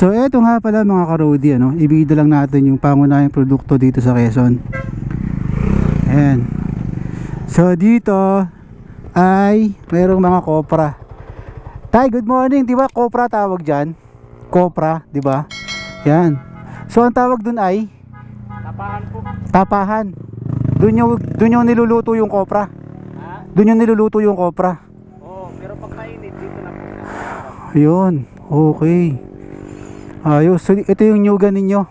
So eto nga pala mga karodi ano, ibigay lang natin yung pangunahing produkto dito sa Quezon. Ayan. So dito ay mayroong mga kopra. Tay, good morning. Di ba kopra tawag dyan? Kopra, di ba? Yan. So ang tawag dun ay Tapahan po. tapahan. Doon yung, doon yung niluluto yung kopra. Ha? Doon yung niluluto yung kopra. Oo, pero pag mainit, dito na po. Ayun. Okay. Ayos. So, ito yung nyugan ninyo.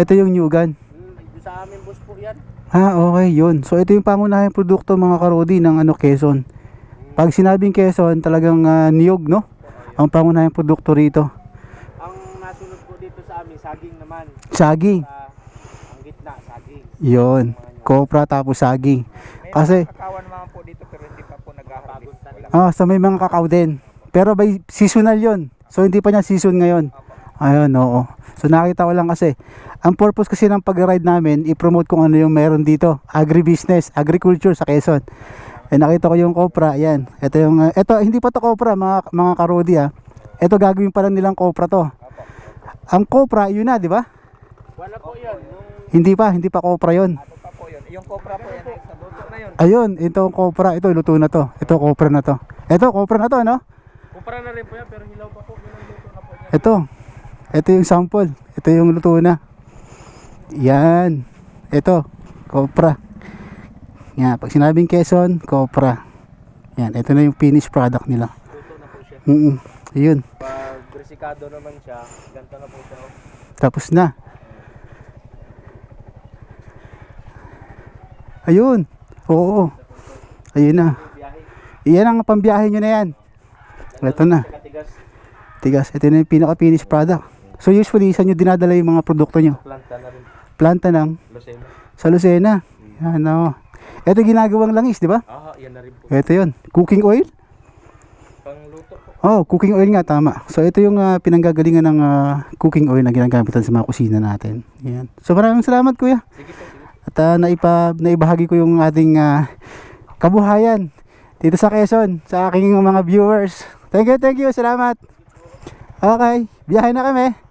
Ito yung nyugan. Hmm, sa amin boss po yan. Ah, okay, yun. So ito yung pangunahing produkto mga karodi ng ano Quezon. Pag sinabing Quezon, talagang ah, niyog, no? Ang pangunahing produkto rito. Ang nasunod po dito sa amin, saging naman. Saging. Sa ang gitna, saging. Yun. Kopra tapos saging. Kasi, Kakawan naman po dito pero hindi pa po nag-harvest. Ah, sa may mga kakao din. Pero by seasonal yun. So hindi pa niya season ngayon. Ayun, oo. So nakita ko lang kasi, ang purpose kasi ng pag-ride namin, i-promote kung ano yung meron dito. Agribusiness, agriculture sa Quezon. Eh nakita ko yung kopra, yan. Ito yung, uh, ito, hindi pa to kopra, mga, mga karodi ah. Ito gagawin pa lang nilang kopra to. Ang kopra, yun na, di ba? Wala po. Yung Hindi pa, hindi pa kopra yun. Ano pa po yun? Yung cobra po yan sa luto na yun. Ayun, ito ang kopra, ito, luto na to. Ito, kopra na to. Ito, kopra na to, no? kumpara na rin po yan, pero hilaw pa po. Niluto na po yan. Ito. Ito yung sample. Ito yung luto na. Yan. Ito. Kopra. Yan. Pag sinabing Quezon, Kopra. Yan. Ito na yung finished product nila. Luto na po siya. Mm -mm. Yun. Pag resikado naman siya, ganito na po siya. oh. Tapos na. Ayun. Oo. Ayun na. Iyan ang pambiyahe nyo na yan. Ito na. Tigas. Ito na yung pinaka-finished product. So usually, saan nyo dinadala yung mga produkto nyo? Planta na rin. Planta ng Lucena. Sa Lucena. Yan o. Ito ginagawang langis, di ba? Ah, yan na rin po. Ito yun. Cooking oil? Pangluto po. Oh, cooking oil nga, tama. So ito yung ah, pinanggagalingan ng ah, cooking oil na ginagamitan sa mga kusina natin. Yan. So maraming salamat kuya. Sige po, sige. At ah, naipa, naibahagi ko yung ating ah, kabuhayan dito sa Quezon sa aking mga viewers. Thank you, thank you. Salamat. Okay, biyahe na kami.